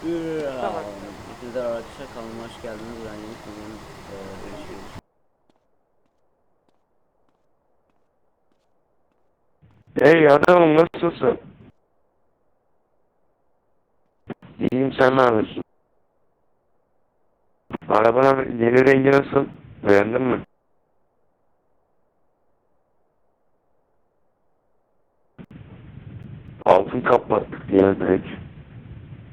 Tamam. Hepinize arkadaşlar kanalıma hoş geldiniz. Ben yeni görüşürüz. Hey adamım nasılsın? İyiyim sen ne yapıyorsun? Arabanın yeni rengi nasıl? Beğendin mi? Altın kaplattık diye direkt.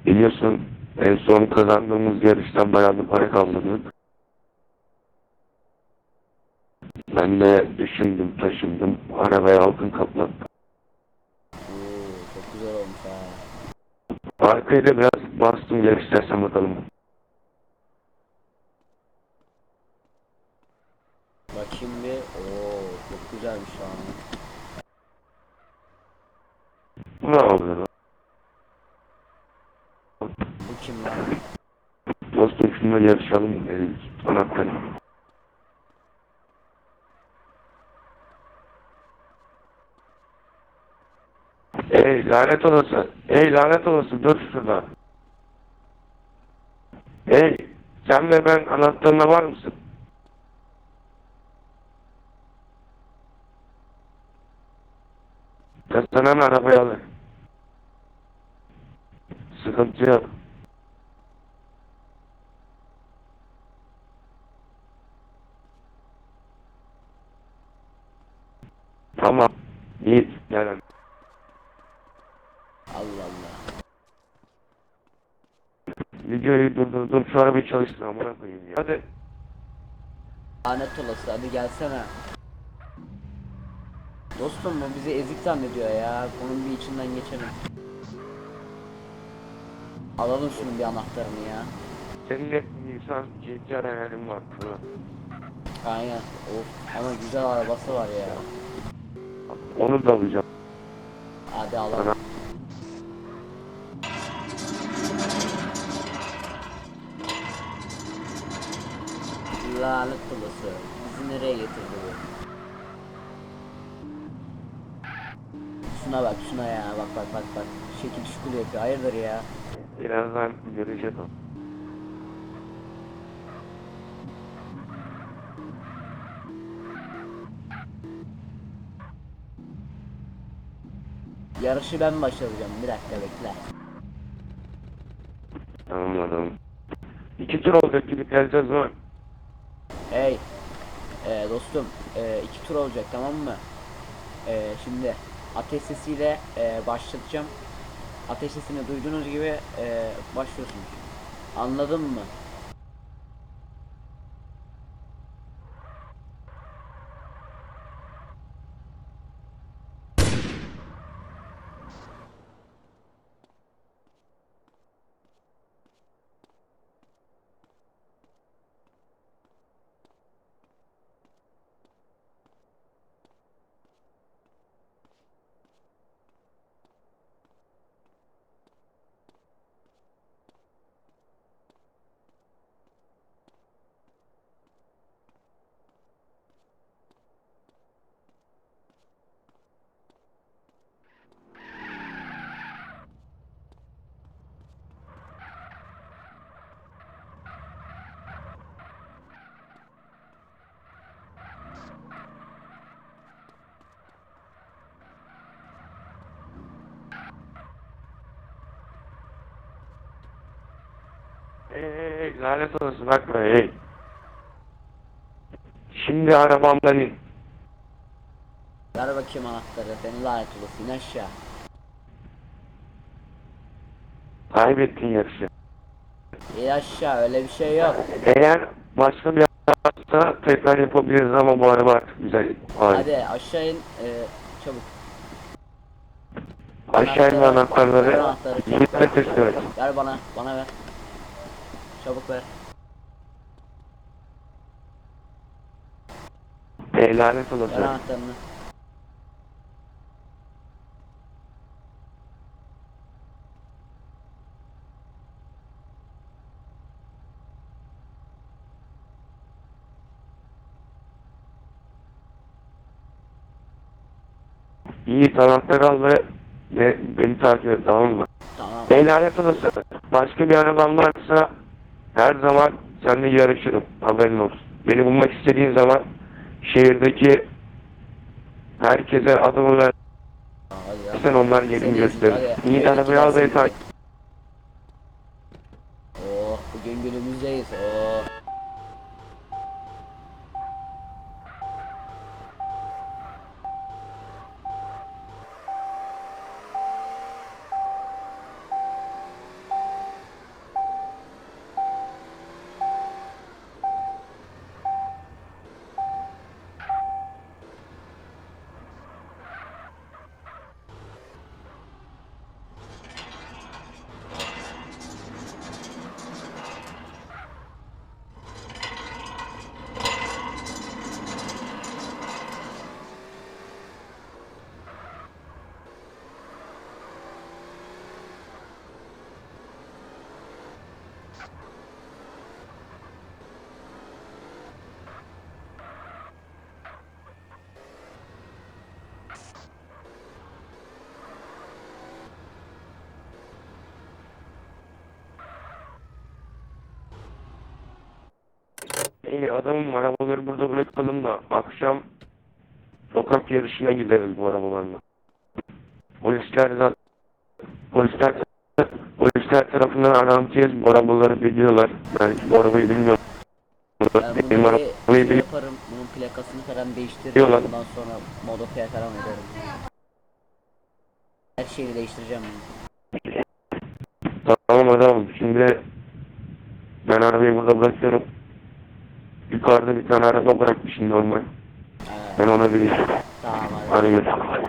Biliyorsun en son kazandığımız yarıştan bayağı bir para kaldırdık. Ben de düşündüm taşındım. Arabaya altın kaplattım. Oo, çok güzel olmuş ha. Arkayı da biraz bastım gel istersen bakalım. Bakayım bir. Oo, çok güzelmiş ha. Bu ne oluyor lan? Bu kim lan? Dostum şununla yarışalım. Ee, anahtarı. Ey lanet olası. Ey lanet olası dur şurada. Ey sen ve ben anahtarına var mısın? Kazanan arabayı alır. Sıkıntı yok. Tamam. İyi. Gel. Allah Allah. Videoyu durdurdum. Şu arabayı çalıştır amına koyayım ya. Hadi. Lanet olası hadi gelsene. Dostum bu bizi ezik zannediyor ya. Bunun bir içinden geçelim. Alalım şunun bir anahtarını ya. Senin hep insan ciddi hayalin var. Aynen. Of ama güzel arabası var ya. Onu da alacağım. Hadi alalım. Lanet olası. Bizi nereye getirdi bu? Şuna bak şuna ya bak bak bak bak. Şekil şukul yapıyor. Hayırdır ya? Birazdan göreceğiz o. Yarışı ben başlayacağım. Bir dakika bekle. Adam. İki tur olacak gibi geleceğiz lan. Hey. Ee, dostum. ee, iki tur olacak tamam mı? Ee, şimdi ateş sesiyle ee, başlatacağım. Ateş sesini duyduğunuz gibi ee, başlıyorsunuz. Anladın mı? Hey hey hey lanet olası bakma hey. Şimdi arabamdan in. Ver bakayım anahtarı. Seni lanet olası. İn aşağı. Kaybettin yarışı. İn aşağı. Öyle bir şey yok. Eğer başka bir arabada tekrar yapabiliriz ama bu araba artık güzel. Hayır. Hadi aşağı in. ee, çabuk. Aşağı Ver anahtarları. anahtarı. ver. teslim et. Ver bana. Bana ver. Çabuk ver. Hey lanet Ver olası. anahtarını. İyi anahtarı al ve, ve beni takip et tamam mı? Tamam. Hey lanet olası. başka bir araban varsa her zaman seninle yarışırım. Haberin olsun. Beni bulmak istediğin zaman şehirdeki herkese adımı ver. Sen onlar Seni- gösterir. İyi arabayı al beni takip. İyi adamım arabaları burada bırakalım da akşam sokak yarışına gideriz bu arabalarla. Polisler de polisler polisler tarafından aranacağız bu arabaları biliyorlar. Ben bu arabayı bilmiyorum. Ben Benim arabayı şey biliyorum. yaparım. Bunun plakasını falan değiştiririm. Diyorlar. Ondan sonra modifiye falan ederim. Her şeyi değiştireceğim. Tamam adamım şimdi ben arabayı burada bırakıyorum. Yukarıda bir tane araba bırakmışım normal. Ben ona bir tamam hadi. Hadi görüşürüz.